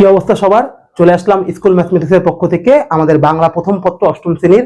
কি অবস্থা সবার? চলে আসলাম স্কুল ম্যাথমেটিক্সের পক্ষ থেকে আমাদের বাংলা প্রথম পত্র অষ্টম শ্রেণির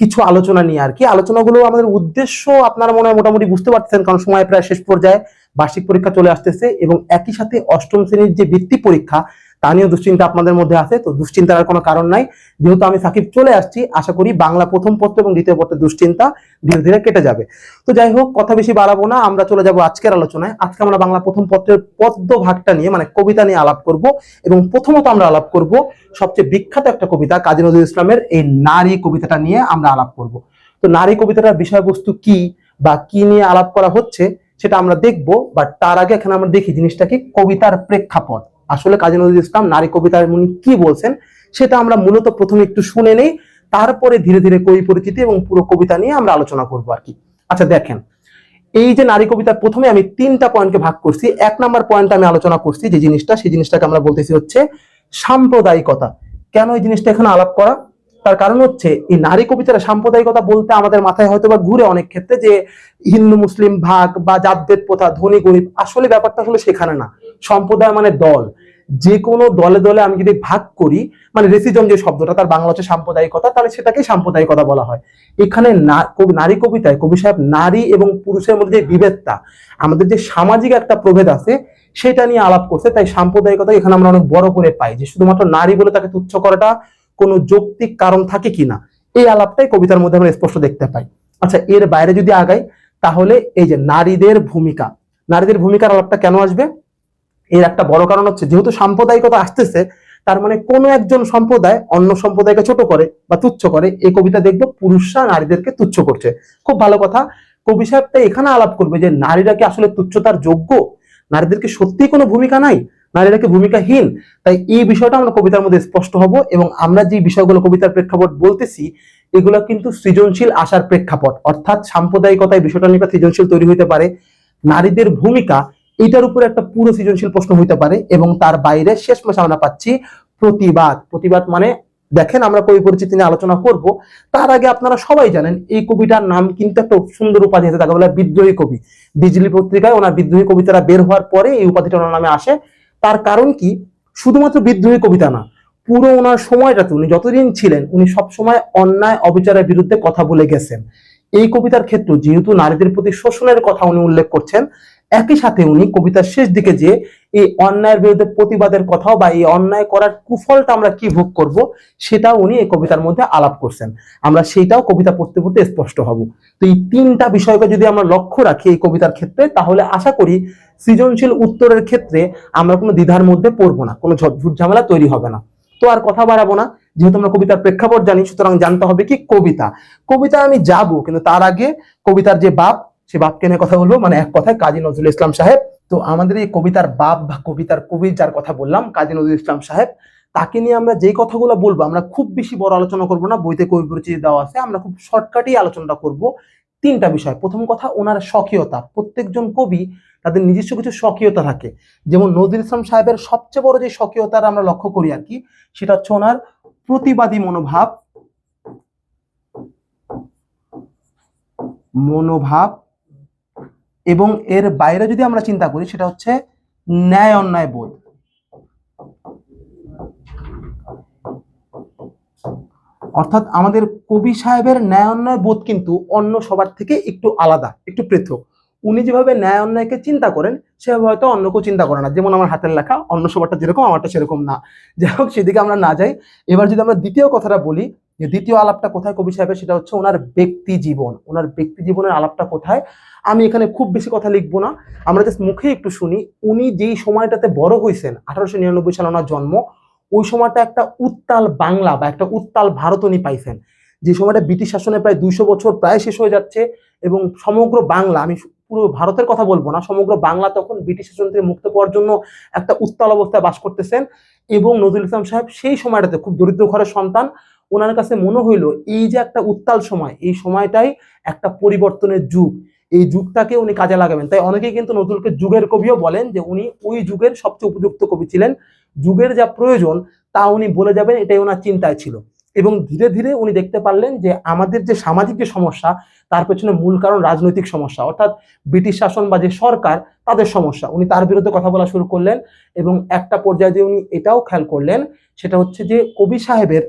কিছু আলোচনা নিয়ে আর কি। আলোচনাগুলো আমাদের উদ্দেশ্য আপনারা মনে হয় মোটামুটি বুঝতে পারছেন কারণ সময় প্রায় শেষ পর্যায়ে বার্ষিক পরীক্ষা চলে আসতেছে এবং একই সাথে অষ্টম শ্রেণির যে বৃত্তি পরীক্ষা তা নিয়েও দুশ্চিন্তা আপনাদের মধ্যে আছে, তো দুশ্চিন্তার কোনো কারণ নাই। যেহেতু আমি সাকিব চলে আসছি, আশা করি বাংলা প্রথম পত্র এবং দ্বিতীয় পত্রের দুশ্চিন্তা ধীরে ধীরে কেটে যাবে। তো যাই হোক, কথা বেশি বাড়াবো না, আমরা চলে যাব আজকের আলোচনায়। আজকে আমরা বাংলা প্রথম পত্রের পদ্ম ভাগটা নিয়ে মানে কবিতা নিয়ে আলাপ করব এবং প্রথমত আমরা আলাপ করব সবচেয়ে বিখ্যাত একটা কবিতা, কাজী নজরুল ইসলামের এই নারী কবিতাটা নিয়ে আমরা আলাপ করব। তো নারী কবিতাটার বিষয়বস্তু কি বা কি নিয়ে আলাপ করা হচ্ছে, সেটা আমরা দেখব বাট তার আগে এখানে আমরা দেখি জিনিসটা কি কবিতার প্রেক্ষাপট। আসলে কাজী নজরুল ইসলাম নারী কবিতার উনি কি বলছেন, সেটা আমরা মূলত প্রথমে একটু শুনে নেই, তারপরে ধীরে ধীরে কবি পরিচিতি এবং পুরো কবিতা নিয়ে আমরা আলোচনা করব আর কি। আচ্ছা দেখেন, এই যে নারী কবিতার প্রথমে আমি তিনটা পয়েন্টকে ভাগ করছি, এক নাম্বার পয়েন্ট আমি আলোচনা করছি যে জিনিসটা, সেই জিনিসটাকে আমরা বলতেছি হচ্ছে সাম্প্রদায়িকতা। কেন এই জিনিসটা এখানে আলাপ করা? তার কারণ হচ্ছে, এই নারী কবিতার সাম্প্রদায়িকতা বলতে আমাদের মাথায় হয়তো বা ঘুরে অনেক ক্ষেত্রে যে হিন্দু, মুসলিম, ভাগ বা জাতভেদ, প্রথা, ধনী, গরিব, আসলে ব্যাপারটা হলো সেখানে না। সম্প্রদায় মানে দল। যে কোনো দলে দলে আমি যদি ভাগ করি মানে রেসিজম যে শব্দটা, তার বাংলা হচ্ছে সাম্প্রদায়িকতা, তাহলে সেটাকে সাম্প্রদায়িকতা বলা হয়। এখানে নারী কবিতায় কবি সাহেব নারী এবং পুরুষের মধ্যে যে বিভেদটা, আমাদের যে সামাজিক একটা প্রভেদ আছে, সেটা নিয়ে আলাপ করছে। তাই সাম্প্রদায়িকতা এখানে আমরা অনেক বড় করে পাই যে শুধুমাত্র নারী বলে তাকে তুচ্ছ করাটা কোনো যৌক্তিক কারণ থাকে কিনা, এই আলাপটাই কবিতার মধ্যে আমরা স্পষ্ট দেখতে পাই। আচ্ছা এর বাইরে যদি আগাই, তাহলে এই যে নারীদের ভূমিকা, নারীদের ভূমিকার আলাপটা কেন আসবে? এর একটা বড় কারণ হচ্ছে, যেহেতু সাম্প্রদায়িকতা আসতেছে, তার মানে কোনো একজন সম্প্রদায় অন্য সম্প্রদায়কে ছোট করে বা তুচ্ছ করে, এই কবিতা দেখব পুরুষরা নারীদেরকে তুচ্ছ করছে। খুব ভালো কথা। কবি সাহেব তাই এখানে আলাপ করবে যে, নারীরা কি আসলে তুচ্ছতার যোগ্য? নারীদেরকে সত্যি কোনো ভূমিকা নাই? নারীরা কি ভূমিকাহীন? তাই এই বিষয়টা আমরা কবিতার মধ্যে স্পষ্ট হব এবং আমরা যে বিষয়গুলো কবিতার প্রেক্ষাপট বলতেছি, এগুলো কিন্তু সৃজনশীল আসার প্রেক্ষাপট। অর্থাৎ সাম্প্রদায়িকতায় বিষয়টা নিয়ে সৃজনশীল তৈরি হতে পারে। নারীদের ভূমিকা এটার উপরে একটা পুরো সৃজনশীল প্রশ্ন হইতে পারে এবং তার বাইরে শেষ মাসে আমরা পাচ্ছি প্রতিবাদ। প্রতিবাদ মানে দেখেন আমরা কবি পরিচিতি নিয়ে আলোচনা করব। তার আগে আপনারা সবাই জানেন, এই কবিটার নাম কিন্তু একটা সুন্দর উপাধি আছে, তাকে বলে বিদ্রোহী কবি। বিজলি পত্রিকায় ওনার বিদ্রোহী কবিতাটা বের হওয়ার পরে এই উপাধিটা ওনার নামে আসে। তার কারণ কি? শুধুমাত্র বিদ্রোহী কবিতা না, পুরো ওনার সময়টাতে উনি যতদিন ছিলেন, উনি সবসময় অন্যায়, অবিচারের বিরুদ্ধে কথা বলে গেছেন। এই কবিতার ক্ষেত্রে যেহেতু নারীদের প্রতি শোষণের কথা উনি উল্লেখ করছেন একই সাথে উনি কবিতার শেষ দিকে যে এই অন্যায়ের বিরুদ্ধে প্রতিবাদের কথাও বা এই অন্যায় করার কুফলটা আমরা কি ভোগ করব, সেটাও উনি এই কবিতার মধ্যে আলাপ করছেন। আমরা সেটাও কবিতা পড়তে পড়তে স্পষ্ট হব। তো এই তিনটা বিষয়কে যদি আমরা লক্ষ্য রাখি এই কবিতার ক্ষেত্রে, তাহলে আশা করি সৃজনশীল উত্তরের ক্ষেত্রে আমরা কোনো দ্বিধার মধ্যে পড়ব না, কোনো ঝুট ঝামেলা তৈরি হবে না। তো আর কথা বাড়াবো না, যেহেতু আমরা কবিতার প্রেক্ষাপট জানি, সুতরাং জানতে হবে কি কবিতা। কবিতা আমি যাব, কিন্তু তার আগে কবিতার যে বাপ সে বাপকে নিয়ে কথা বলব। মানে এক কথায় কাজী নজরুল ইসলাম সাহেব। তো আমাদের এই কবিতার বাপ বা কবিতার কবি যার কথা বললাম, কাজী নজরুল ইসলাম সাহেব, তাকে নিয়ে আমরা যেই কথাগুলো বলব, আমরা খুব বেশি বড় আলোচনা করব না। বইতে কবি পরিচিতি দেওয়া আছে। আমরা খুব শর্টকাটেই আলোচনাটা করব। তিনটা বিষয়। প্রথম কথা, ওনার স্বকীয়তা। প্রত্যেকজন কবি তাদের নিজস্ব কিছু স্বকীয়তা থাকে। যেমন নজরুল ইসলাম সাহেবের সবচেয়ে বড় যে স্বকীয়তার আমরা লক্ষ্য করি আর কি, সেটা হচ্ছে ওনার প্রতিবাদী মনোভাব মনোভাব এবং এর বাইরে যদি আমরা চিন্তা করি, সেটা হচ্ছে ন্যায় অন্যায় বোধ। অর্থাৎ আমাদের কবি সাহেবের ন্যায় অন্যায় বোধ কিন্তু অন্য সবার থেকে একটু আলাদা, একটু পৃথক। উনি যেভাবে ন্যায় অন্যায়কে চিন্তা করেন, সেভাবে হয়তো অন্য কেউ চিন্তা করে না। যেমন আমার হাতের লেখা, অন্য সবারটা যেরকম, আমারটা সেরকম না। যাই হোক, সেদিকে আমরা না যাই। এবার যদি আমরা দ্বিতীয় কথাটা বলি, যে দ্বিতীয় আলাপটা কোথায় কবি সাহেবের, সেটা হচ্ছে ওনার ব্যক্তি জীবন। ওনার ব্যক্তি জীবনের আলাপটা কোথায়? আমি এখানে খুব বেশি কথা লিখব না। আমরা জাস্ট মুখে একটু শুনি। উনি যেই সময়টাতে বড় হয়েছেন, আঠারোশো নিরানব্বই সালে ওনার জন্ম, ওই সময়টা একটা উত্তাল বাংলা বা একটা উত্তাল ভারত উনি পাইছেন। যে সময়টা ব্রিটিশ শাসনে প্রায় দুইশো বছর প্রায় শেষ হয়ে যাচ্ছে এবং সমগ্র বাংলা, আমি পুরো ভারতের কথা বলব না, সমগ্র বাংলা তখন ব্রিটিশ শাসন থেকে মুক্ত পাওয়ার জন্য একটা উত্তাল অবস্থায় বাস করতেছেন এবং নজরুল ইসলাম সাহেব সেই সময়টাতে খুব দরিদ্র ঘরের সন্তান, ওনার কাছে মনে হইল এই যে একটা উত্তাল সময়, এই সময়টাই একটা পরিবর্তনের যুগ। এই যুগটাকে উনি কাজে লাগাবেন। তাই অনেকেই কিন্তু নজরুলকে যুগের কবিও বলেন যে উনি ওই যুগের সবচেয়ে উপযুক্ত কবি ছিলেন। যুগের যা প্রয়োজন, তা উনি বলে যাবেন, এটাই ওনার চিন্তায় ছিল। এবং ধীরে ধীরে উনি দেখতে পারলেন যে আমাদের যে সামাজিক যে সমস্যা, তার পেছনে মূল কারণ রাজনৈতিক সমস্যা। অর্থাৎ ব্রিটিশ শাসন বা যে সরকার, তাদের সমস্যা। উনি তার বিরুদ্ধে কথা বলা শুরু করলেন এবং একটা পর্যায়ে যে উনি এটাও খেয়াল করলেন, সেটা হচ্ছে যে কবি সাহেবের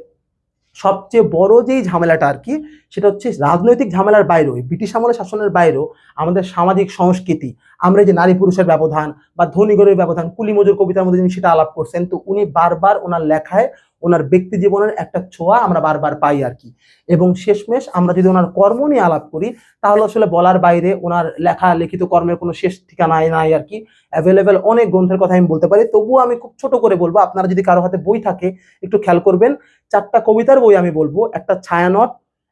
সবচেয়ে বড় যেই ঝামেলাটা আর কি, সেটা হচ্ছে রাজনৈতিক ঝামেলার বাইরেও ব্রিটিশ আমলের শাসনের বাইরেও আমাদের সামাজিক সংস্কৃতি, আমরা যে নারী পুরুষের ব্যবধান বা ধনী গরিবের ব্যবধান, কুলিমজুর কবিতার মধ্যে যিনি সেটা আলাপ করছেন, তো উনি বারবার ওনার লেখায় ওনার ব্যক্তি জীবনের একটা ছোঁয়া আমরা বারবার পাই আর কি। এবং শেষমেশ আমরা যদি ওনার কর্ম নিয়ে আলাপ করি, তাহলে আসলে বলার বাইরে ওনার লেখা লিখিত কর্মের কোনো শেষ ঠিকানায় নাই আর কি। অ্যাভেলেবেল অনেক গ্রন্থের কথা আমি বলতে পারি, তবুও আমি খুব ছোট করে বলব, আপনারা যদি কারও হাতে বই থাকে, একটু খেয়াল করবেন, চারটা কবিতার বই আমি বলব, একটা ছায়ানট,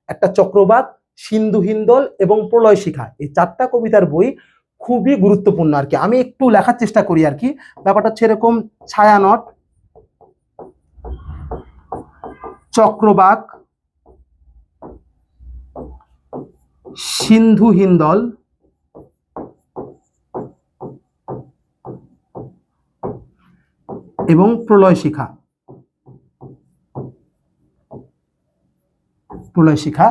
একটা চক্রবাক সিন্ধু হিন্দল এবং প্রলয় শিখা। এই চারটা কবিতার বই খুবই গুরুত্বপূর্ণ আর কি। আমি একটু লেখার চেষ্টা করি আর কি। ব্যাপারটা হচ্ছে এরকম ছায়ানট চক্রবাক সিন্ধু হিন্দল এবং প্রলয় শিখা। প্রলয় শিখা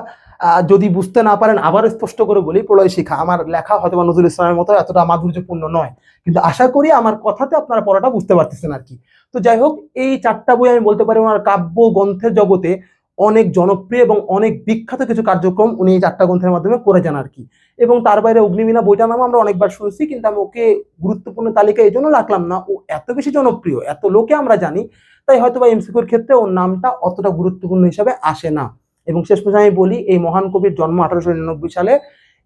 যদি বুঝতে না পারেন, আবার স্পষ্ট করে বলি, প্রলয় শিখা। আমার লেখা হয়তো বা নজরুল ইসলামের মতো এতটা মাধুর্যপূর্ণ নয়। কিন্তু আশা করি আমার কথাতে আপনারা পড়াটা বুঝতে পারতেছেন আর কি। তো যাই হোক, এই চারটা বই আমি বলতে পারি, ওনার কাব্য, গ্রন্থের জগতে অনেক জনপ্রিয় এবং অনেক বিখ্যাত কিছু কার্যক্রম উনি এই চারটা গ্রন্থের মাধ্যমে করে যান আর কি। এবং তার বাইরে অগ্নিমীনা বইটার নাম আমরা অনেকবার শুনছি, কিন্তু আমি ওকে গুরুত্বপূর্ণ তালিকা এই জন্য রাখলাম না। ও এত বেশি জনপ্রিয়, এত লোকে আমরা জানি, তাই হয়তো বা এমসিকিউর ক্ষেত্রে ওর নামটা অতটা গুরুত্বপূর্ণ হিসাবে আসে না। এবং শেষ পর্যন্ত আমি বলি, এই মহান কবির জন্ম আঠারোশো নিরানব্বই সালে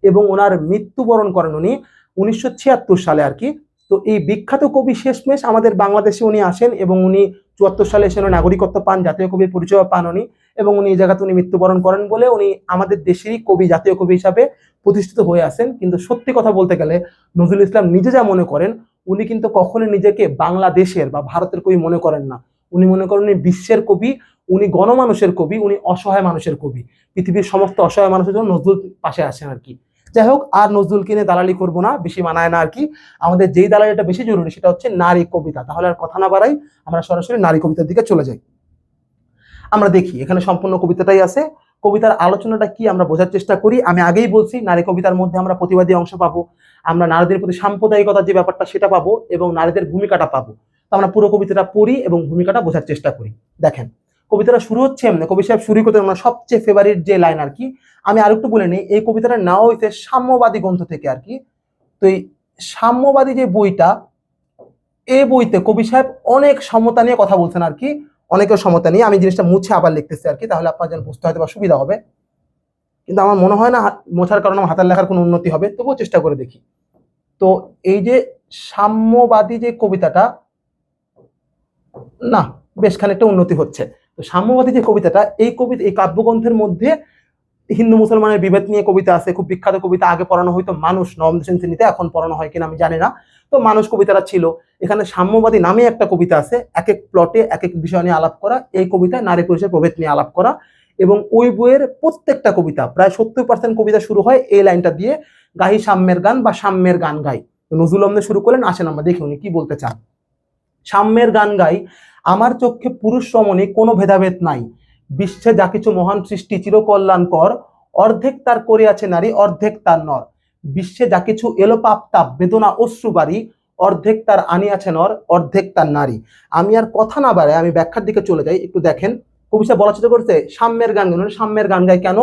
এবং ওনার মৃত্যুবরণ করেন উনি উনিশশো ছিয়াত্তর সালে আর কি। তো এই বিখ্যাত কবি শেষমেশ আমাদের বাংলাদেশে উনি আসেন এবং উনি চুয়াত্তর সালে এসে নাগরিকত্ব পান, জাতীয় কবির পরিচয় পান উনি এবং উনি এই জায়গাতে উনি মৃত্যুবরণ করেন বলে উনি আমাদের দেশেরই কবি, জাতীয় কবি হিসাবে প্রতিষ্ঠিত হয়ে আসেন। কিন্তু সত্যি কথা বলতে গেলে নজরুল ইসলাম নিজে যা মনে করেন, উনি কিন্তু কখনোই নিজেকে বাংলাদেশের বা ভারতের কবি মনে করেন না। উনি মনে করেন উনি বিশ্বের কবি, উনি গণমানুষের কবি, উনি অসহায় মানুষের কবি। পৃথিবীর সমস্ত অসহায় মানুষের জন্য নজরুল পাশে আসেন আর কি। যাই হোক, আর নজরুল কিনে দালালি করব না, বেশি মানায় না আর কি। আমাদের যেই দালালিটা বেশি জরুরি সেটা হচ্ছে নারী কবিতা। তাহলে আর কথা না বাড়াই, আমরা সরাসরি নারী কবিতার দিকে চলে যাই। আমরা দেখি, এখানে সম্পূর্ণ কবিতাটাই আছে। কবিতার আলোচনাটা কি আমরা বোঝার চেষ্টা করি? আমি আগেই বলছি, নারী কবিতার মধ্যে আমরা প্রতিবাদী অংশ পাবো। আমরা নারীদের প্রতি সাম্প্রদায়িকতার যে ব্যাপারটা সেটা পাবো এবং নারীদের ভূমিকাটা পাবো। তো আমরা পুরো কবিতাটা পড়ি এবং ভূমিকাটা বোঝার চেষ্টা করি। দেখেন, কবিতাটা শুরু হচ্ছে এমনি। কবি সাহেব শুরু করতে আমার সবচেয়ে ফেভারিট যে লাইন আর কি, আমি আর একটু বলে নিই, এই কবিতাটা নাও হইতে সাম্যবাদী গ্রন্থ থেকে আর কি। তো এই সাম্যবাদী যে বইটা এই বইতে কবি সাহেব অনেক সমতা নিয়ে কথা বলছেন আর কি। অনেকের সমতা নিয়ে। আমি জিনিসটা মুছে আবার লিখতেছি আর কি, তাহলে আপনার যেন বুঝতে হয়তো বা সুবিধা হবে। কিন্তু আমার মনে হয় না, মোছার কারণে আমার হাতের লেখার কোনো উন্নতি হবে। তবুও চেষ্টা করে দেখি। তো এই যে সাম্যবাদী যে কবিতাটা না, বেশ খানিকটা উন্নতি হচ্ছে। তো সাম্যবাদী যে কবিতাটা, এই কবিতা এই কাব্যগ্রন্থের মধ্যে হিন্দু মুসলমানের বিভেদ নিয়ে কবিতা আছে, খুব বিখ্যাত কবিতা, আগে পড়ানো হয়তো মানুষ, নবম দশম শ্রেণীতে, এখন পড়ানো হয় কিনা আমি জানি না। তো মানুষ কবিতাটা ছিল। এখানে সাম্যবাদী নামে একটা কবিতা আছে, এক এক প্লটে এক এক বিষয় নিয়ে আলাপ করা। এই কবিতায় নারী পুরুষের প্রভেদ নিয়ে আলাপ করা। এবং ওই বইয়ের প্রত্যেকটা কবিতা, প্রায় সত্তর পার্সেন্ট কবিতা শুরু হয় এই লাইনটা দিয়ে, গাহি সাম্যের গান বা সাম্যের গান গাই। নজরুল শুরু করলেন, আসেন আমরা দেখি উনি কি বলতে চান। সাম্যের গান গাই, আমার চোখে পুরুষ রমণী কোনো ভেদাভেদ নাই। বিশ্বে যা কিছু মহান সৃষ্টি চিরকল্যাণকর, অর্ধেক তার করিয়াছে নারী, অর্ধেক তার নর। বিশ্বে যা কিছু এলো পাপ, তাপ, বেদনা অশ্রুবাড়ি অর্ধেক তার আনিয়াছে নর, অর্ধেক তার নারী। আমি আর কথা না বাড়াই আমি ব্যাখ্যার দিকে চলে যাই, একটু দেখেন। কবিতা বলার চেষ্টা করছে সাম্যের গান গান সাম্যের গান গায় কেন?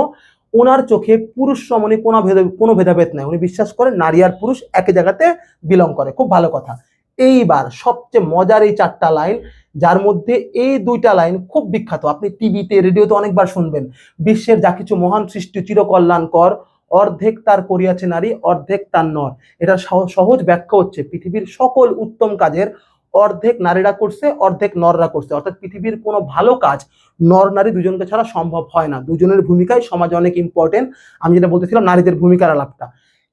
ওনার চোখে পুরুষ রমণী কোনো ভেদ কোনো ভেদাভেদ নাই। উনি বিশ্বাস করেন নারী আর পুরুষ একই জায়গাতে বিলং করে। খুব ভালো কথা। এইবার সবচেয়ে মজার এই চারটা লাইন, যার মধ্যে এই দুইটা লাইন খুব বিখ্যাত। আপনি টিভিতে, রেডিওতে অনেকবার শুনবেন। বিশ্বের যা কিছু মহান সৃষ্টি, চিরকল্যাণকর, অর্ধেক তার করিয়াছে নারী, অর্ধেক তার নর। এটা সহ- সহজ ব্যাখ্যা হচ্ছে পৃথিবীর সকল উত্তম কাজের অর্ধেক নারীরা করছে, অর্ধেক নররা করছে। অর্থাৎ পৃথিবীর কোনো ভালো কাজ নর নারী দুজনকে ছাড়া সম্ভব হয় না। দুজনের ভূমিকায় সমাজে অনেক ইম্পর্টেন্ট আমি যেটা বলতেছিলাম, নারীদের ভূমিকার আলাপটা।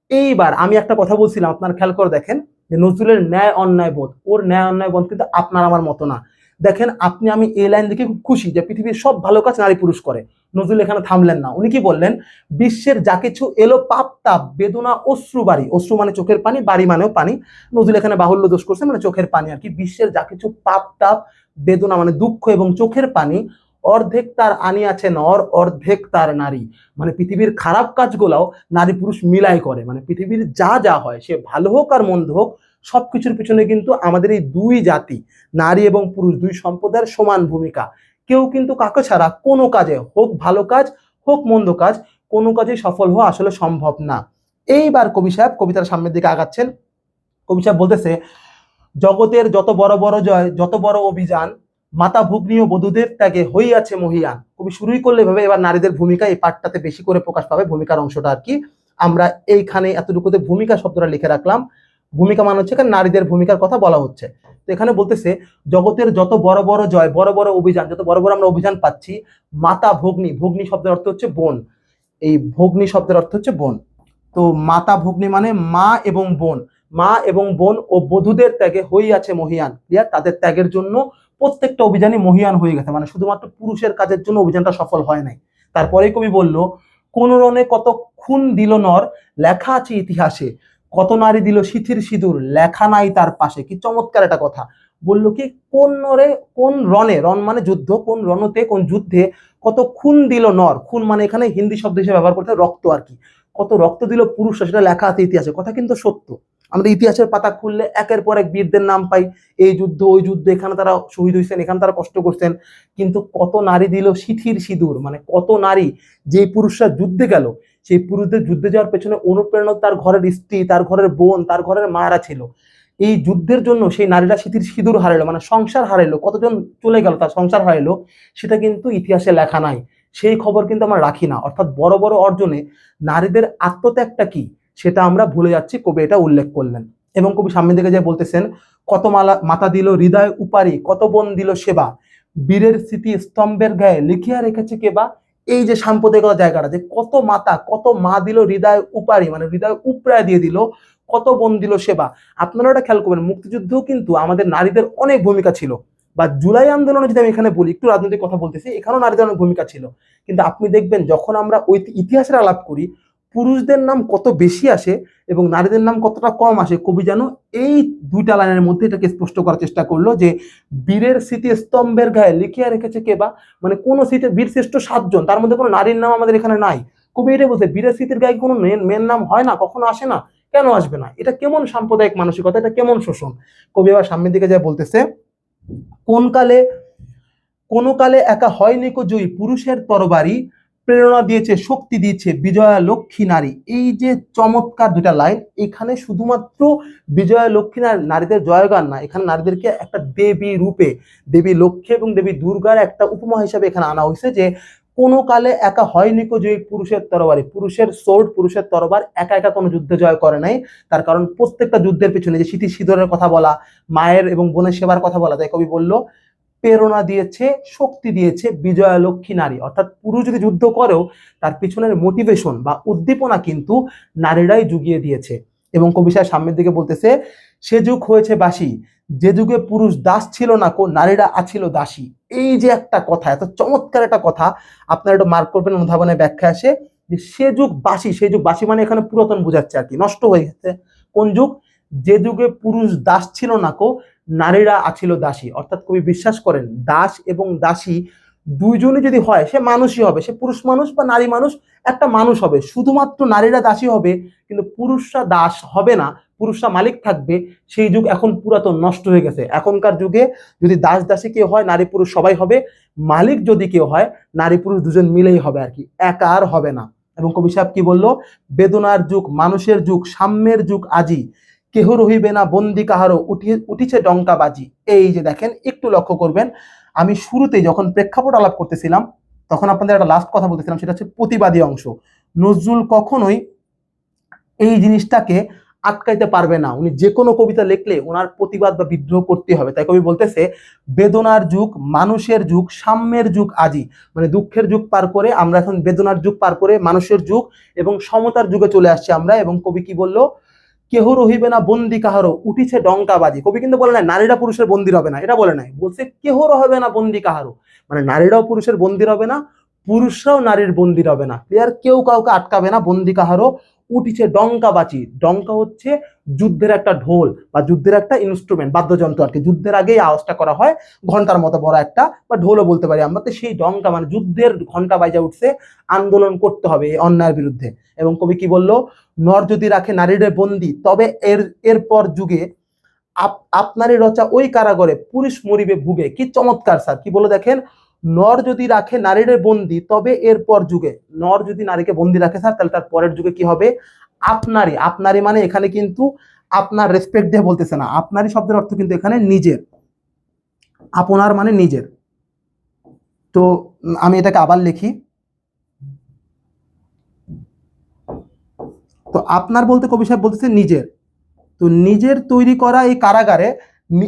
এইবার আমি একটা কথা বলছিলাম, আপনার খেয়াল করে দেখেন। যে নজরুলের ন্যায় অন্যায় বোধ, ওর ন্যায় অন্যায় বোধ কিন্তু আপনার আমার মতো না। দেখেন, আপনি, আমি এই লাইন দেখে খুব খুশি যে পৃথিবীর সব ভালো কাজ নারী পুরুষ করে। নজরুল এখানে থামলেন না। উনি কি বললেন? বিশ্বের যা কিছু এলো পাপ, তাপ, বেদনা, অশ্রু, বাড়ি। অশ্রু মানে চোখের পানি, বাড়ি মানেও পানি। নজরুল এখানে বাহুল্য দোষ করছে মানে চোখের পানি আর কি। বিশ্বের যা কিছু পাপ, তাপ, বেদনা মানে দুঃখ এবং চোখের পানি অর্ধেক তার আনি আছে নর অর্ধেক তার নারী। মানে পৃথিবীর খারাপ কাজগুলাও নারী পুরুষ মিলাই করে। মানে পৃথিবীর যা যা হয়, সে ভালো হোক আর মন্দ হোক সব কিছুর পিছনে কিন্তু আমাদের এই দুই জাতি, নারী এবং পুরুষ, দুই সম্প্রদায়ের সমান ভূমিকা। কেউ কিন্তু কাকে ছাড়া কোনো কাজে হোক ভালো কাজ, হোক মন্দ কাজ, কোনো কাজে সফল হওয়া আসলে সম্ভব না। এইবার কবি সাহেব কবিতার সামনের দিকে আগাচ্ছেন। কবি সাহেব বলতেছে, জগতের যত বড় বড় জয়, যত বড় অভিযান মাতা ভগ্নী ও বধূদের ত্যাগে হইয়াছে মহিয়ান। কবি শুরুই করলে ভাবে এবার নারীদের ভূমিকা এই পাঠটাতে বেশি করে প্রকাশ পাবে, ভূমিকার অংশটা আর কি। আমরা এইখানে এতটুকুতে ভূমিকা শব্দটা লিখে রাখলাম। ভূমিকা মানে হচ্ছে এখানে নারীদের ভূমিকার কথা বলা হচ্ছে। তো এখানে বলতেছে, জগতের যত বড় বড় জয়, বড় বড় অভিযান, যত বড় বড় আমরা অভিযান পাচ্ছি, মাতা ভগ্নী ভগ্নী শব্দের অর্থ হচ্ছে বোন। এই ভগ্নী শব্দের অর্থ হচ্ছে বোন। তো মাতা ভগ্নী মানে মা এবং বোন। মা এবং বোন ও বধূদের ত্যাগে হইয়াছে মহিয়ান। ক্লিয়ার? তাদের ত্যাগের জন্য প্রত্যেকটা অভিযানই মহিয়ান হয়ে গেছে। মানে শুধুমাত্র পুরুষের কাজের জন্য অভিযানটা সফল হয় নাই। তারপরে কবি বলল, কোন রণে কত খুন দিল নর, লেখা আছে ইতিহাসে। কত নারী দিল সিথির সিঁদুর, লেখা নাই তার পাশে। কি চমৎকার একটা কথা। বলল কি, কোন নরে, কোন রণে, রণ মানে যুদ্ধ, কোন রণতে, কোন যুদ্ধে কত খুন দিল নর। খুন মানে এখানে হিন্দি শব্দ হিসেবে ব্যবহার করতে রক্ত আর কি। কত রক্ত দিল পুরুষরা, সেটা লেখা আছে ইতিহাসে। কথা কিন্তু সত্য। আমরা ইতিহাসের পাতা খুললে একের পর এক বীরদের নাম পাই। এই যুদ্ধ, ওই যুদ্ধ, এখানে তারা শহীদ হয়েছেন, এখানে তারা কষ্ট করছেন। কিন্তু কত নারী দিল সিথির সিঁদুর মানে কত নারী যে পুরুষরা যুদ্ধে গেল, সেই পুরুষদের যুদ্ধে যাওয়ার পেছনে অনুপ্রেরণা তার ঘরের স্ত্রী, তার ঘরের বোন, তার ঘরের মায়েরা ছিল। এই যুদ্ধের জন্য সেই নারীরা সিথির সিঁদুর হারাইলো মানে সংসার হারাইলো কতজন চলে গেল, তার সংসার হারাইলো সেটা কিন্তু ইতিহাসে লেখা নাই। সেই খবর কিন্তু আমরা রাখি না। অর্থাৎ বড় বড় অর্জনে নারীদের আত্মত্যাগটা কি? সেটা আমরা ভুলে যাচ্ছি, কবি এটা উল্লেখ করলেন। এবং কবি সামনের দিকে যে বলতেছেন, কত মালা, মাতা দিল হৃদয় উপারি, কত বন দিল সেবা, বীরের স্মৃতি স্তম্ভের গায়ে লিখিয়া রেখেছে কেবা এই যে সাম্প্রদায়িকতা জায়গাটা, যে কত মাতা, কত মা দিল হৃদয় উপারি মানে হৃদয় উপরায় দিয়ে দিল, কত বন দিল সেবা। আপনারা ওটা খেয়াল করবেন, মুক্তিযুদ্ধেও কিন্তু আমাদের নারীদের অনেক ভূমিকা ছিল। বা জুলাই আন্দোলনে যদি আমি এখানে বলি, একটু রাজনৈতিক কথা বলতেছি, এখানেও নারীদের অনেক ভূমিকা ছিল। কিন্তু আপনি দেখবেন, যখন আমরা ওই ইতিহাসের আলাপ করি পুরুষদের নাম কত বেশি আসে এবং নারীদের নাম কতটা কম আসে, কবি যেন এই দুইটা লাইনের মধ্যে এটাকে স্পষ্ট করার চেষ্টা করল যে বীরের স্মৃতি স্তম্ভের গায়ে লিখিয়া রেখেছে কে বা? মানে কোন স্মৃতি বীর শ্রেষ্ঠ সাতজন, তার মধ্যে কোনো নারীর নাম আমাদের এখানে নাই। কবি এটা বলছে, বীরের স্মৃতির গায়ে কোনো মেন নাম হয় না? কখনো আসে না? কেন আসবে না? এটা কেমন সাম্প্রদায়িক মানসিকতা, এটা কেমন শোষণ? কবি আবার সামনের দিকে যায় বলতেছে, কোন কালে কোন কালে একা হয়নি কো জয়ী, পুরুষের তরবারি প্রেরণা দিয়েছে, শক্তি দিয়েছে বিজয়া লক্ষ্মী নারী। এই যে চমৎকার দুটা লাইন এখানে শুধুমাত্র বিজয়া লক্ষ্মী নারী- নারীদের জয়গান না, এখানে নারীদেরকে একটা দেবী রূপে, দেবী লক্ষ্মী এবং দেবী দুর্গার একটা উপমা হিসাবে এখানে আনা হয়েছে যে, কোনো কালে একা হয়নি জয়ী পুরুষের তরবারি। পুরুষের সোর্ড পুরুষের তরবার একা একা কোনো যুদ্ধে জয় করে নাই। তার কারণ প্রত্যেকটা যুদ্ধের পিছনে যে স্মৃতি সিঁদুরের কথা বলা, মায়ের এবং বোনের সেবার কথা বলা, তাই কবি বলল প্রেরণা দিয়েছে, শক্তি দিয়েছে বিজয়া লক্ষ্মী নারী। অর্থাৎ পুরুষ যদি যুদ্ধ করেও তার পিছনের মোটিভেশন বা উদ্দীপনা কিন্তু নারীরাই জুগিয়ে দিয়েছে। এবং কবি সাহেব সামনের দিকে বলতেছে, সে যুগ হয়েছে বাসি, যে যুগে পুরুষ দাস ছিল না কো, নারীরা আছিল দাসী। এই যে একটা কথা, এত চমৎকার একটা কথা, আপনারা একটু মার্ক করবেন অনুধাবনের ব্যাখ্যা আসে যে সে যুগ বাসি, সে যুগ বাসি মানে এখানে পুরাতন বোঝাচ্ছে আর কি, নষ্ট হয়ে গেছে। কোন যুগ? যে যুগে পুরুষ দাস ছিল না কো নারীরা আছিল দাসী। অর্থাৎ কবি বিশ্বাস করেন, দাস এবং দাসী দুইজনই যদি হয়, সে মানুষই হবে। সে পুরুষ মানুষ বা নারী মানুষ, একটা মানুষ হবে। শুধুমাত্র নারীরা দাসী হবে, কিন্তু পুরুষরা দাস হবে না। পুরুষরা মালিক থাকবে। সেই যুগ এখন পুরাতন নষ্ট হয়ে গেছে। এখনকার যুগে যদি দাস দাসী কেউ হয়, নারী পুরুষ সবাই হবে। মালিক যদি কেউ হয়, নারী পুরুষ দুজন মিলেই হবে আর কি। একা আর হবে না। এবং কবি সাহেব কি বলল? বেদনার যুগ, মানুষের যুগ, সাম্যের যুগ আজি কেহ রহিবে না, বন্দি কাহারও উঠিয়ে উঠিছে ডঙ্কা বাজি। এই যে দেখেন, একটু লক্ষ্য করবেন, আমি শুরুতে যখন প্রেক্ষাপট আলাপ করতেছিলাম, তখন আপনাদের একটা লাস্ট কথা বলতেছিলাম, সেটা হচ্ছে প্রতিবাদী অংশ। নজরুল কখনোই এই জিনিসটাকে আটকাইতে পারবে না। উনি যে কোনো কবিতা লিখলে ওনার প্রতিবাদ বা বিদ্রোহ করতে হবে। তাই কবি বলতেছে, বেদনার যুগ, মানুষের যুগ, সাম্যের যুগ আজি। মানে দুঃখের যুগ পার করে আমরা এখন বেদনার যুগ পার করে মানুষের যুগ এবং সমতার যুগে চলে আসছি আমরা এবং কবি কি বলল? কেহ রহিবে না, বন্দি কাহারও উঠিছে ডঙ্কাবাজি। কবি কিন্তু বলে নাই, নারীরা পুরুষের বন্দির হবে না, এটা বলে নাই। বলছে কেহ রহবে না, বন্দি কাহারও মানে নারীরাও পুরুষের বন্দির হবে না, পুরুষরাও নারীর বন্দির হবে না। ক্লিয়ার কেউ কাউকে আটকাবে না, বন্দি কাহারও উঠিছে ডঙ্কাবাজি। ডঙ্কা হচ্ছে যুদ্ধের একটা ঢোল বা যুদ্ধের একটা ইনস্ট্রুমেন্ট বাদ্যযন্ত্র আর কি। যুদ্ধের আগেই আওয়াজটা করা হয়, ঘণ্টার মতো বড় একটা, বা ঢোলও বলতে পারি আমরা। তো সেই ডংটা মানে যুদ্ধের ঘণ্টা বাজা উঠছে, আন্দোলন করতে হবে এই অন্যায়ের বিরুদ্ধে। এবং কবি কি বলল? নর যদি রাখে নারীরে বন্দি, তবে এর, এরপর যুগে আপ- আপনারই রচা ওই কারাগরে পুরুষ মরিবে ভুগে। কি চমৎকার স্যার, কি বলে দেখেন? নর যদি রাখে নারীরে বন্দি, তবে এরপর যুগে নর যদি নারীকে বন্দি রাখে স্যার, তাহলে তার পরের যুগে কি হবে? আপনারই আপনারই মানে এখানে কিন্তু আপনার রেসপেক্ট দিয়ে বলতেছে না। আপনারই শব্দের অর্থ কিন্তু এখানে নিজের। আপনার মানে নিজের। তো আমি এটাকে আবার লিখি। তো আপনার বলতে কবি সাহেব বলতেছে নিজের। তো নিজের তৈরি করা এই কারাগারে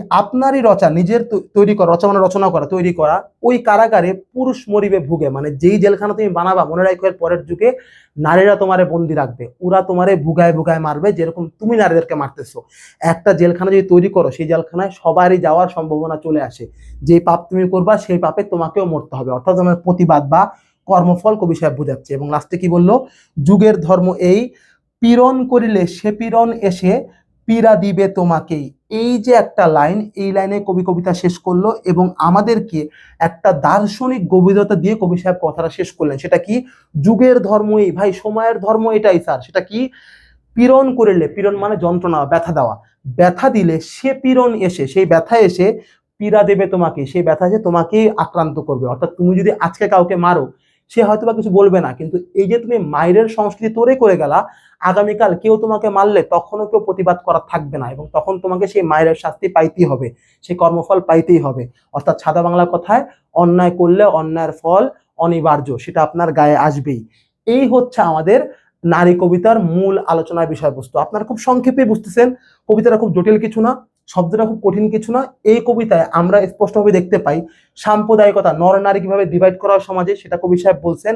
আপনারই রচা নিজের তৈরি করা, রচনা রচনা করা, তৈরি করা, ওই কারাগারে পুরুষ মরিবে ভুগে। মানে যেই জেলখানা তুমি বানাবা, মনে রাখো এর পরের যুগে নারীরা তোমারে বন্দি রাখবে। ওরা তোমারে ভুগায় ভুগায় মারবে, যেরকম তুমি নারীদেরকে মারতেছো। একটা জেলখানা যদি তৈরি করো, সেই জেলখানায় সবারই যাওয়ার সম্ভাবনা চলে আসে। যে পাপ তুমি করবা, সেই পাপে তোমাকেও মরতে হবে। অর্থাৎ আমার প্রতিবাদ বা কর্মফল কবি সাহেব বোঝাচ্ছে। এবং লাস্টে কি বলল? যুগের ধর্ম এই, পীড়ন করিলে সে পীড়ন এসে পীড়া দিবে তোমাকেই। এই যে একটা লাইন, এই লাইনে কবি কবিতা শেষ করল এবং আমাদেরকে একটা দার্শনিক গভীরতা দিয়ে কবি সাহেব কথাটা শেষ করলেন। সেটা কি? যুগের ধর্মই ভাই, সময়ের ধর্ম এটাই স্যার। সেটা কি? পীড়ন করিলে, পীড়ন মানে যন্ত্রণা, ব্যথা দেওয়া। ব্যথা দিলে সে পীড়ন এসে, সেই ব্যথা এসে পীড়া দেবে তোমাকে সেই ব্যথা এসে তোমাকেই আক্রান্ত করবে। অর্থাৎ তুমি যদি আজকে কাউকে মারো সে হয়তো বা কিছু বলবে না। কিন্তু এই যে তুমি মায়ের সংস্কৃতি তোরে করে গেলা, আগামীকাল কেউ তোমাকে মারলে তখনও কেউ প্রতিবাদ করা থাকবে না এবং তখন তোমাকে সেই মায়ের শাস্তি পাইতেই হবে, সেই কর্মফল পাইতেই হবে। অর্থাৎ সাদা বাংলা কথায়, অন্যায় করলে অন্যায়ের ফল অনিবার্য, সেটা আপনার গায়ে আসবেই। এই হচ্ছে আমাদের নারী কবিতার মূল আলোচনার বিষয়বস্তু। আপনারা খুব সংক্ষেপে বুঝতেছেন, কবিতাটা খুব জটিল কিছু না। শব্দটা খুব কঠিন কিছু না এই কবিতায় আমরা স্পষ্টভাবে দেখতে পাই, সাম্প্রদায়িকতা নর নারী কীভাবে ডিভাইড করা সমাজে, সেটা কবি সাহেব বলছেন।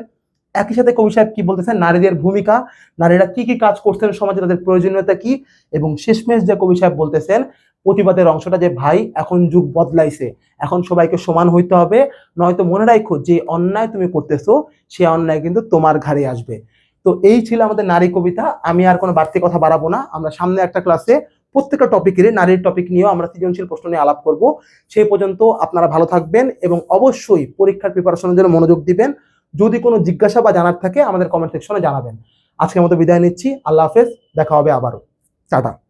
একই সাথে কবি সাহেব কি বলতেছেন? নারীদের ভূমিকা, নারীরা কি কি কাজ করছেন সমাজে, তাদের প্রয়োজনীয়তা কি? এবং শেষমেশ যে কবি সাহেব বলতেছেন, প্রতিবাদের অংশটা যে, ভাই, এখন যুগ বদলাইছে। এখন সবাইকে সমান হইতে হবে। নয়তো মনে রাখো যে অন্যায় তুমি করতেছো, সে অন্যায় কিন্তু তোমার ঘাড়ে আসবে। তো এই ছিল আমাদের নারী কবিতা। আমি আর কোনো বাড়তি কথা বাড়াবো না। আমরা সামনে একটা ক্লাসে প্রত্যেকটা টপিকের নারীর টপিক নিয়েও আমরা সৃজনশীল প্রশ্ন নিয়ে আলাপ করব। সেই পর্যন্ত আপনারা ভালো থাকবেন এবং অবশ্যই পরীক্ষার প্রিপারেশনের জন্য মনোযোগ দিবেন। যদি কোনো জিজ্ঞাসা বা জানার থাকে, আমাদের কমেন্ট সেকশনে জানাবেন। আজকের মতো বিদায় নিচ্ছি। আল্লাহ হাফেজ। দেখা হবে আবারও। টাটা।